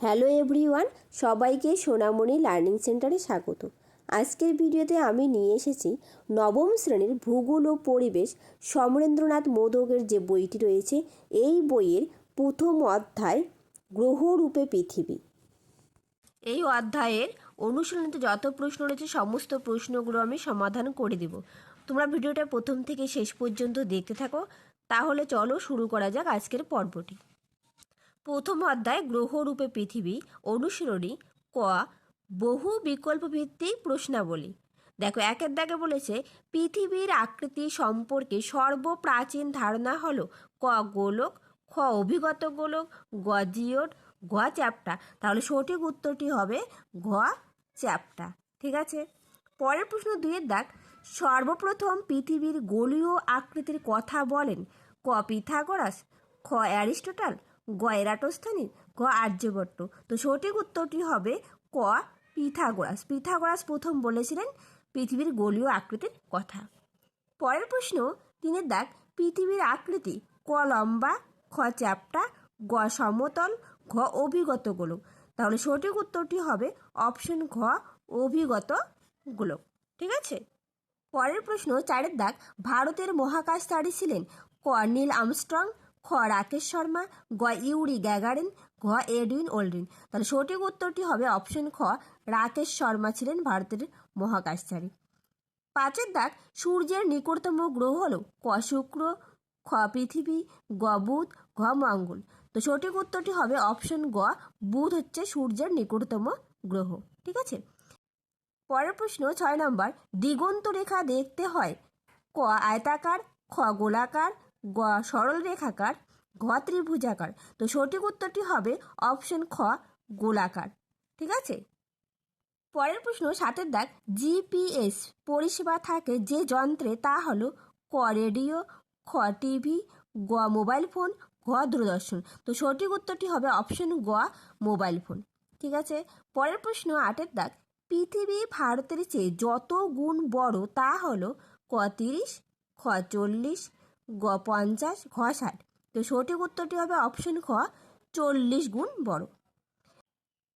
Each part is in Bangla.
হ্যালো এভরিওয়ান, সবাইকে সোনামণি লার্নিং সেন্টারে স্বাগত। আজকের ভিডিওতে আমি নিয়ে এসেছি নবম শ্রেণির ভূগোল ও পরিবেশ সমরেন্দ্রনাথ মোদকের যে বইটি রয়েছে, এই বইয়ের প্রথম অধ্যায় গ্রহরূপে পৃথিবী। এই অধ্যায়ের অনুশীলনীতে যত প্রশ্ন রয়েছে, সমস্ত প্রশ্নগুলো আমি সমাধান করে দেব। তোমরা ভিডিওটা প্রথম থেকে শেষ পর্যন্ত দেখতে থাকো। তাহলে চলো শুরু করা যাক আজকের পর্বটি। প্রথম অধ্যায় গ্রহরূপে পৃথিবী, অনুশীলনী, ক, বহু বিকল্প ভিত্তিক প্রশ্নাবলী। দেখো, একের দাগে বলেছে, পৃথিবীর আকৃতি সম্পর্কে সর্বপ্রাচীন ধারণা হলো ক গোলক, খ অভিগত গোলক, গ জিওট ঘ চ্যাপ্টা। তাহলে সঠিক উত্তরটি হবে ঘ চ্যাপ্টা। ঠিক আছে? পরের প্রশ্ন দুইয়ের দাগ, সর্বপ্রথম পৃথিবীর গোলীয় আকৃতির কথা বলেন ক পিথাগোরাস, খ অ্যারিস্টোটাল গ এরাটোস্থানি গ আর্যভট্ট। তো সঠিক উত্তরটি হবে ক পিথাগোরাস। পিথাগোরাস প্রথম বলেছিলেন পৃথিবীর গোলীয় আকৃতির কথা। পরের প্রশ্ন তিনের দাগ পৃথিবীর আকৃতি ক লম্বা, খ চ্যাপ্টা, গ সমতল, ঘ অভিগত গোলক। তাহলে সঠিক উত্তরটি হবে অপশন ঘ, অভিগত গোলক। ঠিক আছে? পরের প্রশ্ন, চারের দাগ ভারতের মহাকাশচারী ছিলেন ক নীল আমস্ট্রং খ রাকেশ শর্মা, গ ইউরি গ্যাগারিন, ঘ এডুইন ওল্ড্রিন। তাহলে সঠিক উত্তরটি হবে অপশন খ, রাকেশ শর্মা ছিলেন ভারতের মহাকাশচারী। পাঁচের দাগ, সূর্যের নিকটতম গ্রহ হল ক শুক্র, খ পৃথিবী, গ বুধ, ঘ মঙ্গল। তো সঠিক উত্তরটি হবে অপশন গ, বুধ হচ্ছে সূর্যের নিকটতম গ্রহ। ঠিক আছে? পরের প্রশ্ন ছয় নম্বর, দিগন্ত রেখা দেখতে হয় ক আয়তাকার, খ গোলাকার গ, সরল রেখাকার, ঘ, ত্রিভুজাকার। তো সঠিক উত্তরটি হবে অপশন খ, গোলাকার। ঠিক আছে? পরের প্রশ্ন সাতের দাগ, জিপিএস পরিষেবা থাকে যে যন্ত্রে, তা হলো ক, রেডিও, খ, টিভি, গ, মোবাইল ফোন, ঘ, দূরদর্শন। তো সঠিক উত্তরটি হবে অপশন গ, মোবাইল ফোন। ঠিক আছে? পরের প্রশ্ন, আটের দাগ, পৃথিবী ভারতের চেয়ে যত গুণ বড়, তা হলো ক, তিরিশ, খ, চল্লিশ পঞ্চাশ, ঘ, ষাট। তো সঠিক উত্তরটি হবে অপশন খ, চল্লিশ গুণ বড়।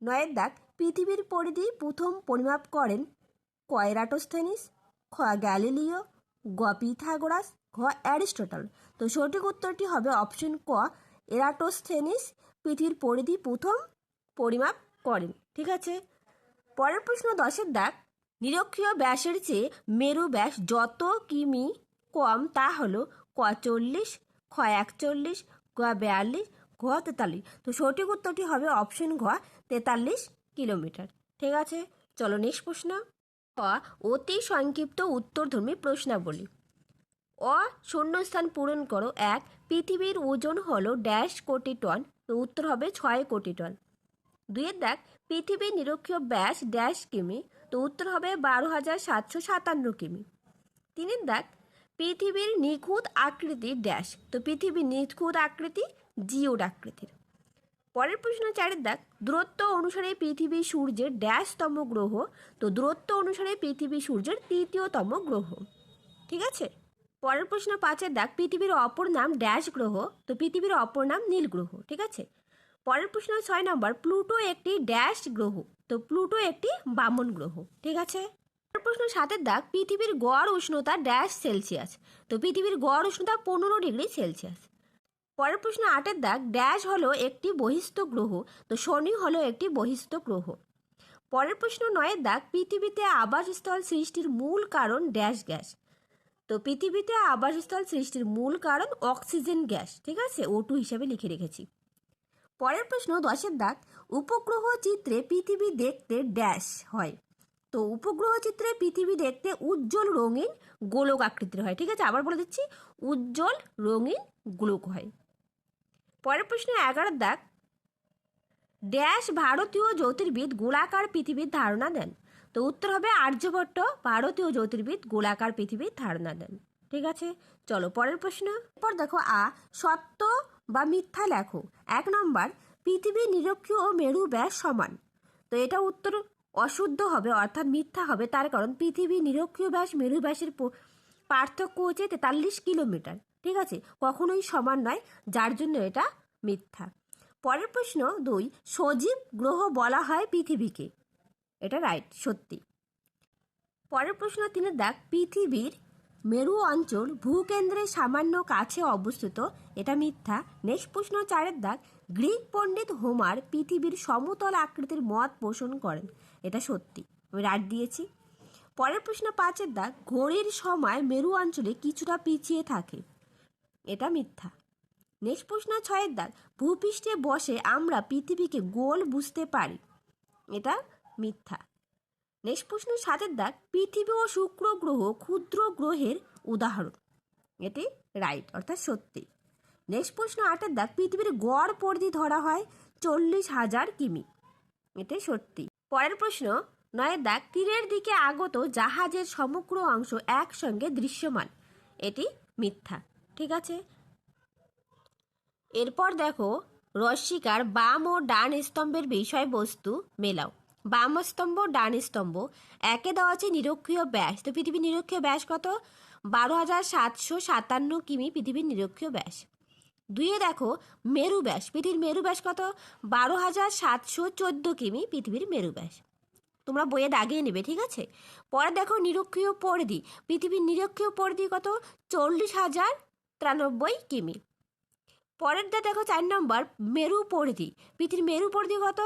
নয়ের দাগ, পৃথিবীর পরিধি প্রথম পরিমাপ করেন ক এরাটোস্থেনিস খ, গ্যালিলিও, গ, পিথাগোরাস, ঘ, অ্যারিস্টোটল। তো সঠিক উত্তরটি হবে অপশন ক, এরাটোস্থেনিস, পৃথিবীর পরিধি প্রথম পরিমাপ করেন। ঠিক আছে? পরের প্রশ্ন দশের দাগ, নিরক্ষীয় ব্যাসের চেয়ে মেরু ব্যাস যত কিমি কম তা হলো ক চল্লিশ খ একচল্লিশ গ বিয়াল্লিশ ঘ তেতাল্লিশ। তো সঠিক উত্তরটি হবে অপশন ঘ, তেতাল্লিশ কিলোমিটার। ঠিক আছে? চলো নেক্সট প্রশ্ন। ক, অতি সংক্ষিপ্ত উত্তরধর্মী প্রশ্নাবলী। অ, শূন্যস্থান পূরণ করো। এক, পৃথিবীর ওজন হলো ড্যাশ কোটি টন। তো উত্তর হবে ছয় কোটি টন। দুইয়ের দেখ, পৃথিবীর নিরক্ষীয় ব্যাস ড্যাশ কিমি। তো উত্তর হবে বারো হাজার সাতশো সাতান্ন কিমি। তিনের দেখ পৃথিবীর নিখুঁত আকৃতির ড্যাশ তো পৃথিবীর নিখুঁত আকৃতি জিওড আকৃতির। পরের প্রশ্ন চারের দাগ। দূরত্ব অনুসারে পৃথিবী সূর্যের ড্যাশতম গ্রহ। তো দূরত্ব অনুসারে পৃথিবী সূর্যের তৃতীয়তম গ্রহ। ঠিক আছে? পরের প্রশ্ন পাঁচের দাগ। পৃথিবীর অপর নাম ড্যাশ গ্রহ। তো পৃথিবীর অপর নাম নীল গ্রহ। ঠিক আছে? পরের প্রশ্ন ছয় নম্বর। প্লুটো একটি ড্যাশ গ্রহ। তো প্লুটো একটি বামন গ্রহ। ঠিক আছে? প্রশ্ন সাতের দাগ, পৃথিবীর গড় উষ্ণতা ড্যাশ সেলসিয়াস তো পৃথিবীর গড় উষ্ণতা পনেরো ডিগ্রি সেলসিয়াস পরের প্রশ্ন আটের দাগ ড্যাশ হলো একটি বহিস্থ গ্রহ, তো শনি হলো একটি বহিস্থ গ্রহ। পরের প্রশ্ন নয়ের দাগ, পৃথিবীতে আবাসস্থল সৃষ্টির মূল কারণ ড্যাশ গ্যাস তো পৃথিবীতে আবাসস্থল সৃষ্টির মূল কারণ অক্সিজেন গ্যাস ঠিক আছে? ও টু হিসাবে লিখে রেখেছি। পরের প্রশ্ন দশের দাগ, উপগ্রহ চিত্রে পৃথিবী দেখতে ড্যাশ হয়। তো উপগ্রহ চিত্রে পৃথিবী দেখতে উজ্জ্বল রঙিন গোলক আকৃতির হয়, ঠিক আছে? আবার বলে দিচ্ছি, উজ্জ্বল রঙিন গোলক হয়। পরের প্রশ্ন, এগারো দাগ। ড্যাশ ভারতীয় জ্যোতির্বিদ গোলাকার পৃথিবীর ধারণা দেন। তো উত্তর হবে আর্যভট্ট, ভারতীয় জ্যোতির্বিদ গোলাকার পৃথিবীর ধারণা দেন। ঠিক আছে? চলো, পরের প্রশ্ন। এরপর দেখো, আ, সত্য বা মিথ্যা লেখো। এক নম্বর পৃথিবীর নিরক্ষীয় ও মেরু ব্যাস সমান। তো এটা উত্তর অশুদ্ধ হবে, অর্থাৎ মিথ্যা হবে, তার কারণ পৃথিবী নিরক্ষীয় ব্যাস, মেরু ব্যাসের পার্থক্য হচ্ছে তেতাল্লিশ কিলোমিটার, ঠিক আছে? কখনোই সমান নয়, যার জন্য এটা মিথ্যা। পরের প্রশ্ন দুই, সজীব গ্রহ বলা হয় পৃথিবীকে। এটা রাইট সত্যি। পরের প্রশ্ন তিনি দাগ পৃথিবীর মেরু অঞ্চল ভূকেন্দ্রের সামান্য কাছে অবস্থিত, এটা মিথ্যা। নেক্সট প্রশ্ন চারের দাগ গ্রিক পণ্ডিত হোমার পৃথিবীর সমতল আকৃতির মত পোষণ করেন। এটা সত্যি। আমি রাইট দিয়েছি। পরের প্রশ্ন পাঁচের দাগ ঘড়ির সময় মেরু অঞ্চলে কিছুটা পিছিয়ে থাকে। এটা মিথ্যা। নেক্সট প্রশ্ন ছয়ের দাগ, ভূপৃষ্ঠে বসে আমরা পৃথিবীকে গোল বুঝতে পারি। এটা মিথ্যা। নেক্সট প্রশ্ন সাতের দাগ, পৃথিবী ও শুক্র গ্রহ ক্ষুদ্র গ্রহের উদাহরণ। এটি রাইট, অর্থাৎ সত্যি। নেক্সট প্রশ্ন আটের দাগ, পৃথিবীর গড় পরিধি ধরা হয় চল্লিশ হাজার কিমি। এটি সত্যি। পরের প্রশ্ন নয়ের দাগ তীরের দিকে আগত জাহাজের সমগ্র অংশ একসঙ্গে দৃশ্যমান। এটি মিথ্যা, ঠিক আছে? এরপর দেখো, রশ্মিকার বাম ও ডান স্তম্ভের বিষয়বস্তু মেলাও। বাম স্তম্ভ, ডান স্তম্ভ, একে দেওয়া আছে নিরক্ষীয় ব্যাস। তো পৃথিবীর নিরক্ষীয় ব্যাস কত? বারো হাজার সাতশো সাতান্ন কিমি পৃথিবীর নিরক্ষীয় ব্যাস। দুইয়ে দেখো, মেরু ব্যাস। পৃথিবীর মেরু ব্যাস কত? বারো হাজার সাতশো চোদ্দ কিমি পৃথিবীর মেরু ব্যাস। তোমরা বইয়ে দাগিয়ে নেবে, ঠিক আছে? পরে দেখো নিরক্ষীয় পরিধি। পৃথিবীর নিরক্ষীয় পরিধি কত? চল্লিশ হাজার তিরানব্বই কিমি। পরেরটা দেখো চার নম্বর, মেরু পরিধি। পৃথিবীর মেরু পরিধি কত?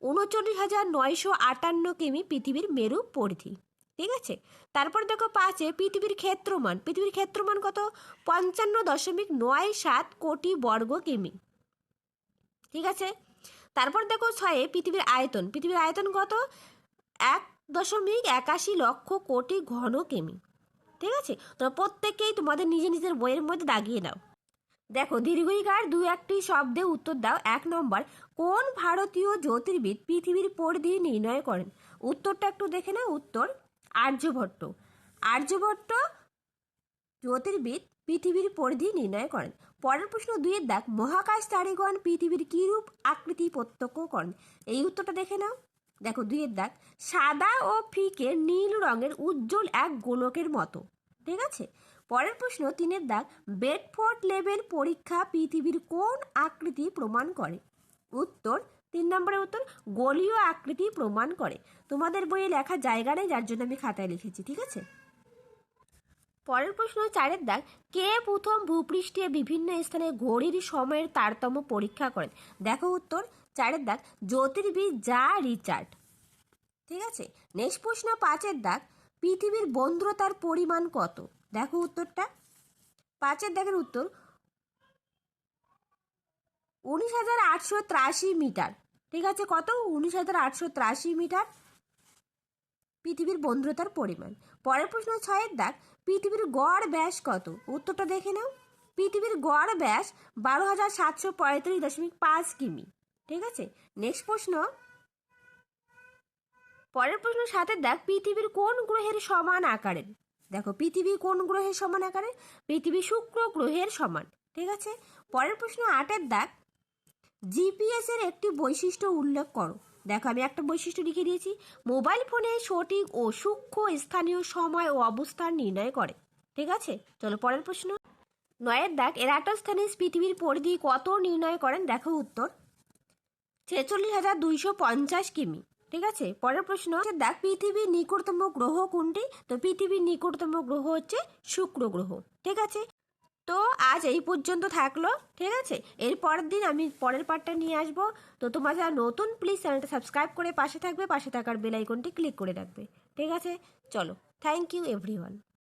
উনচল্লিশ হাজার নয়শো আটান্ন কিমি পৃথিবীর মেরু পরিধি। ঠিক আছে? তারপর দেখো পাঁচে পৃথিবীর ক্ষেত্রমান। পৃথিবীর ক্ষেত্রমান কত? পঞ্চান্ন দশমিক নয় সাত কোটি বর্গ কিমি। ঠিক আছে? তারপর দেখো ছয়ে পৃথিবীর আয়তন। পৃথিবীর আয়তন কত? এক দশমিক একাশি লক্ষ কোটি ঘন কিমি। ঠিক আছে? তোমরা প্রত্যেকেই তোমাদের নিজের নিজের বইয়ের মধ্যে দাগিয়ে নাও। দেখো, দীর্ঘিকার দু একটি শব্দে উত্তর দাও। এক নম্বর, কোন ভারতীয় জ্যোতির্বিদ পৃথিবীর পরিধি নির্ণয় করেন? উত্তরটা একটু দেখে নাও, উত্তর। আর্যভট্ট আর্যভট্ট জ্যোতির্বিদ পৃথিবীর পরিধি নির্ণয় করেন। পরের প্রশ্ন দুইয়ের দাগ মহাকাশ তারিগণ পৃথিবীর কিরূপ আকৃতি, প্রত্যক্ষ করেন? এই উত্তরটা দেখে নাও। দেখো দুইয়ের দাগ সাদা ও ফিকে নীল রঙের উজ্জ্বল এক গোলকের মতো। ঠিক আছে? পরের প্রশ্ন তিনের দাগ বেডফোর্ড লেভেল পরীক্ষা পৃথিবীর কোন আকৃতি প্রমাণ করে? উত্তর তিন নম্বরের উত্তর, গোলীয় আকৃতি প্রমাণ করে। তোমাদের বইয়ে লেখা জায়গা নেই, যার জন্য আমি খাতায় লিখেছি, ঠিক আছে? পরের প্রশ্ন চারের দাগ। কে প্রথম ভূপৃষ্ঠে বিভিন্ন স্থানে ঘড়ির সময়ের তারতম্য পরীক্ষা করেন? দেখো উত্তর, চারের দাগ, জ্যোতির্বিদ যা রিচার্ড। ঠিক আছে? নেক্সট প্রশ্ন, পাঁচের দাগ, পৃথিবীর বন্দ্রতার পরিমাণ কত? দেখো উত্তরটা। পাঁচের দাগের উত্তর উনিশ হাজার আটশো ত্রাশি মিটার। ঠিক আছে? কত? উনিশ হাজার আটশো ত্রাশি মিটার। পৃথিবীর বন্দ্রতার পরিমাণ। পরের প্রশ্ন ছয়ের দাগ। পৃথিবীর গড় ব্যাস কত? উত্তরটা দেখে নাও। পৃথিবীর গড় ব্যাস বারো হাজার সাতশো পঁয়ত্রিশ দশমিক পাঁচ কিমি। ঠিক আছে? নেক্সট প্রশ্ন। পরের প্রশ্ন সাতের দাগ। পৃথিবীর কোন গ্রহের সমান আকারের? দেখো, পৃথিবী কোন গ্রহের সমান আকারের? পৃথিবী শুক্র গ্রহের সমান। ঠিক আছে? পরের প্রশ্ন আটের দাগ। জিপিএস এর একটি বৈশিষ্ট্য উল্লেখ করো। দেখো, আমি একটা বৈশিষ্ট্য লিখে দিয়েছি। মোবাইল ফোনে সঠিক ও সূক্ষ্ম স্থানীয় সময় ও অবস্থান নির্ণয় করে। ঠিক আছে? চলো পরের প্রশ্ন। নয়ের দাগ এরাটোস্থানিস পৃথিবীর পরিধি কত নির্ণয় করেন? দেখো উত্তর। ছেচল্লিশ হাজার দুইশো পঞ্চাশ কিমি। ঠিক আছে? পরের প্রশ্ন। হচ্ছে দেখ পৃথিবীর নিকটতম গ্রহ কোনটি? তো পৃথিবীর নিকটতম গ্রহ হচ্ছে শুক্র গ্রহ। ঠিক আছে? তো আজ এই পর্যন্ত থাকল, ঠিক আছে? এর পরের দিন আমি পরের পার্টটা নিয়ে আসব। তো তোমরা নতুন প্লিজ চ্যানেলটা সাবস্ক্রাইব করে পাশে থাকবে, পাশে থাকার বেল আইকনটি ক্লিক করে রাখবে, ঠিক আছে? চলো থ্যাংক ইউ এভরিওয়ান